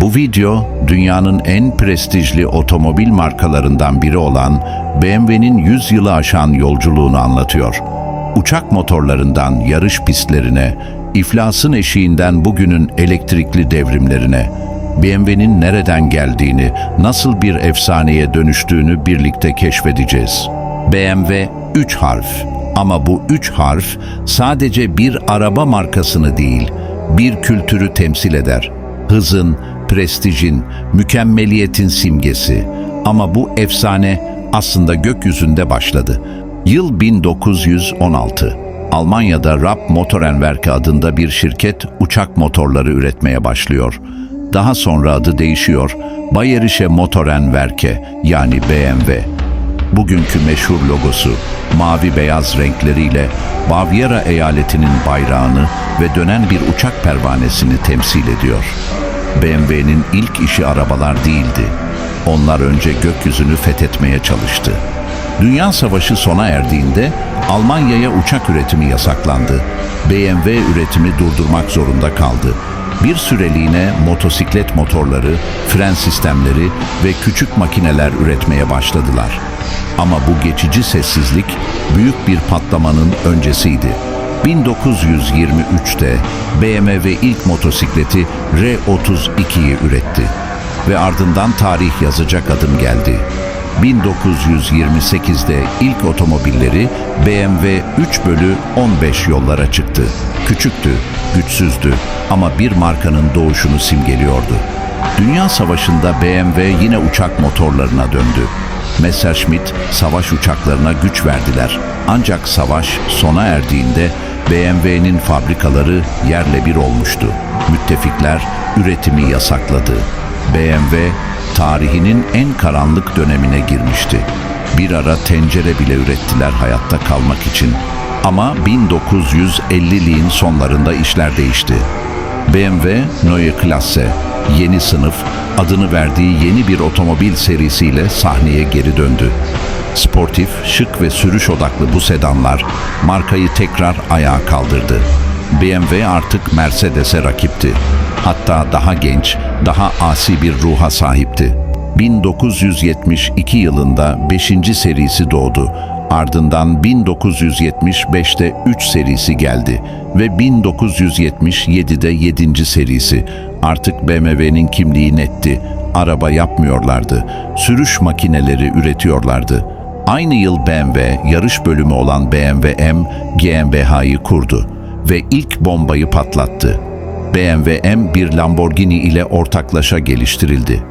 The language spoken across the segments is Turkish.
Bu video dünyanın en prestijli otomobil markalarından biri olan BMW'nin 100 yılı aşan yolculuğunu anlatıyor. Uçak motorlarından yarış pistlerine, iflasın eşiğinden bugünün elektrikli devrimlerine, BMW'nin nereden geldiğini, nasıl bir efsaneye dönüştüğünü birlikte keşfedeceğiz. BMW 3 harf ama bu üç harf sadece bir araba markasını değil, bir kültürü temsil eder. Hızın, prestijin, mükemmeliyetin simgesi. Ama bu efsane aslında gökyüzünde başladı. Yıl 1916. Almanya'da Rapp Motorenwerke adında bir şirket uçak motorları üretmeye başlıyor. Daha sonra adı değişiyor. Bayerische Motorenwerke yani BMW. Bugünkü meşhur logosu mavi beyaz renkleriyle Bavyera eyaletinin bayrağını ve dönen bir uçak pervanesini temsil ediyor. BMW'nin ilk işi arabalar değildi. Onlar önce gökyüzünü fethetmeye çalıştı. Dünya Savaşı sona erdiğinde Almanya'ya uçak üretimi yasaklandı. BMW üretimi durdurmak zorunda kaldı. Bir süreliğine motosiklet motorları, fren sistemleri ve küçük makineler üretmeye başladılar. Ama bu geçici sessizlik büyük bir patlamanın öncesiydi. 1923'te BMW ilk motosikleti R32'yi üretti ve ardından tarih yazacak adım geldi. 1928'de ilk otomobilleri BMW 3 bölü 15 yollara çıktı. Küçüktü, güçsüzdü ama bir markanın doğuşunu simgeliyordu. Dünya Savaşı'nda BMW yine uçak motorlarına döndü. Messerschmitt savaş uçaklarına güç verdiler. Ancak savaş sona erdiğinde BMW'nin fabrikaları yerle bir olmuştu. Müttefikler üretimi yasakladı. BMW tarihinin en karanlık dönemine girmişti. Bir ara tencere bile ürettiler hayatta kalmak için. Ama 1950'liğin sonlarında işler değişti. BMW Neue Klasse, yeni sınıf, adını verdiği yeni bir otomobil serisiyle sahneye geri döndü. Sportif, şık ve sürüş odaklı bu sedanlar markayı tekrar ayağa kaldırdı. BMW artık Mercedes'e rakipti. Hatta daha genç, daha asi bir ruha sahipti. 1972 yılında 5. serisi doğdu. Ardından 1975'te 3 serisi geldi ve 1977'de 7. serisi. Artık BMW'nin kimliği netti. Araba yapmıyorlardı. Sürüş makineleri üretiyorlardı. Aynı yıl BMW yarış bölümü olan BMW M GmbH'yı kurdu ve ilk bombayı patlattı. BMW M bir Lamborghini ile ortaklaşa geliştirildi.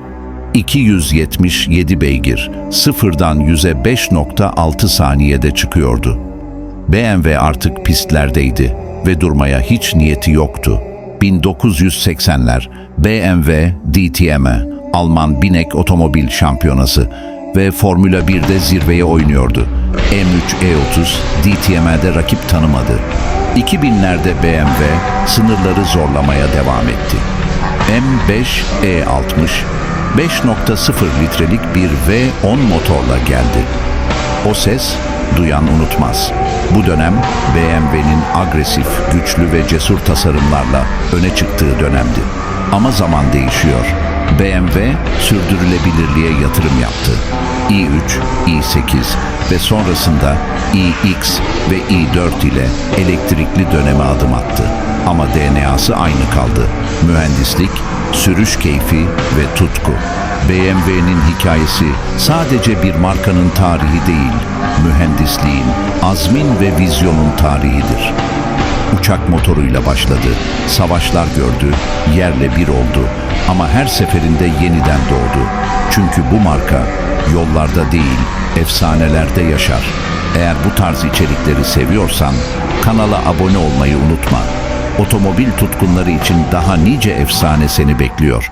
277 beygir, sıfırdan 100'e 5.6 saniyede çıkıyordu. BMW artık pistlerdeydi ve durmaya hiç niyeti yoktu. 1980'ler BMW DTM, Alman binek otomobil şampiyonası ve Formula 1'de zirveye oynuyordu. M3 E30 DTM'de rakip tanımadı. 2000'lerde BMW sınırları zorlamaya devam etti. M5 E60 5.0 litrelik bir V10 motorla geldi. O ses duyan unutmaz. Bu dönem BMW'nin agresif, güçlü ve cesur tasarımlarla öne çıktığı dönemdi. Ama zaman değişiyor. BMW sürdürülebilirliğe yatırım yaptı. i3, i8 ve sonrasında iX ve i4 ile elektrikli döneme adım attı. Ama DNA'sı aynı kaldı. Mühendislik, sürüş keyfi ve tutku. BMW'nin hikayesi sadece bir markanın tarihi değil, mühendisliğin, azmin ve vizyonun tarihidir. Uçak motoruyla başladı, savaşlar gördü, yerle bir oldu ama her seferinde yeniden doğdu. Çünkü bu marka yollarda değil, efsanelerde yaşar. Eğer bu tarz içerikleri seviyorsan kanala abone olmayı unutma. Otomobil tutkunları için daha nice efsane seni bekliyor.